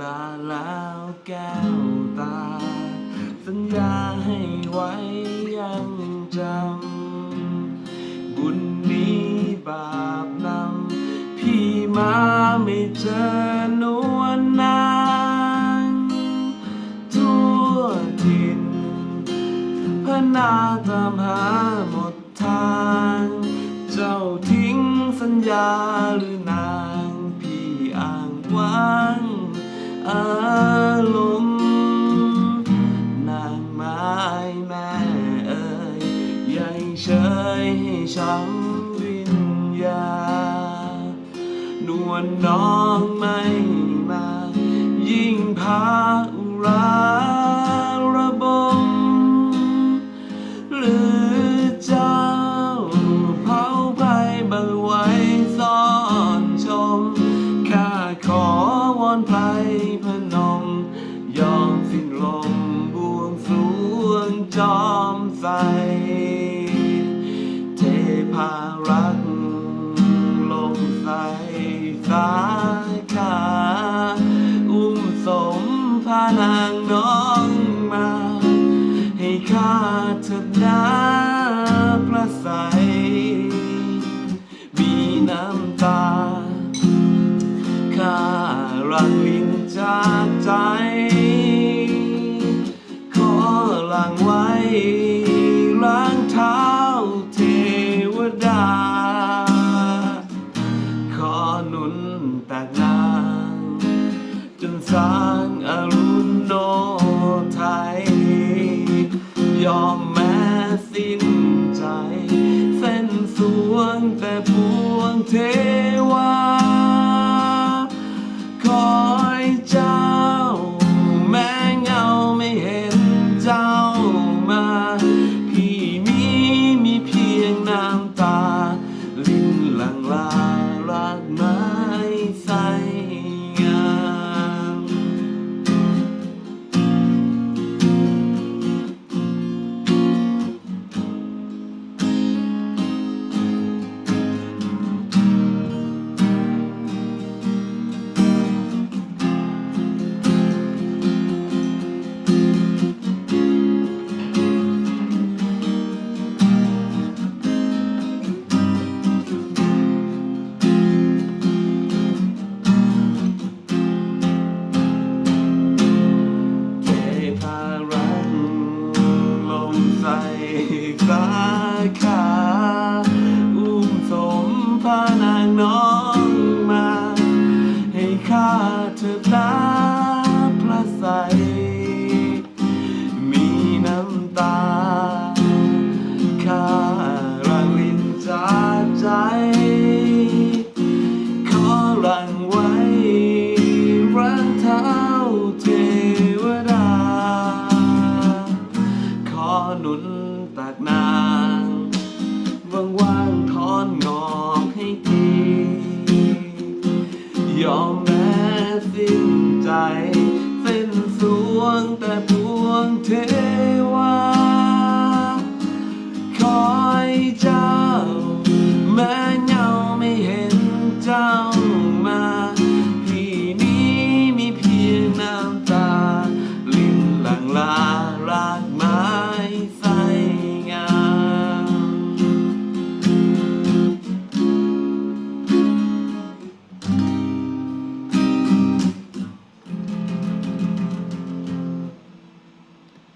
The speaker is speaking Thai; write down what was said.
ลาแล้วแก้วตา สัญญาให้ไว้ยังจำ บุญนี้บาปนำ พี่มาไม่เจอนวลนางทั่วถิ่นพนาตามหาหมดทาง เจ้าทิ้งสัญญาหรือ ให้ช้ำวิญญาณนวลน้องไม่มา ยิ่งพาราระบมหรือเจ้าเผาไปบังไว้ซ่อนชม ข้าขอวอนไพรพนม ยอมสิ้นลมบวงสรวงจอมใส ตาข้ารังลินจากใจ ขอลังไว้ล้างเท้าเทวดา ขอหนุนตักนางจนสร้างอรุณโนไทย ยอมแม้สิ้นใจ เส้นสวงแต่พ วง ยอมแม้สิ้นใจ เส้นสวงแต่พวงเท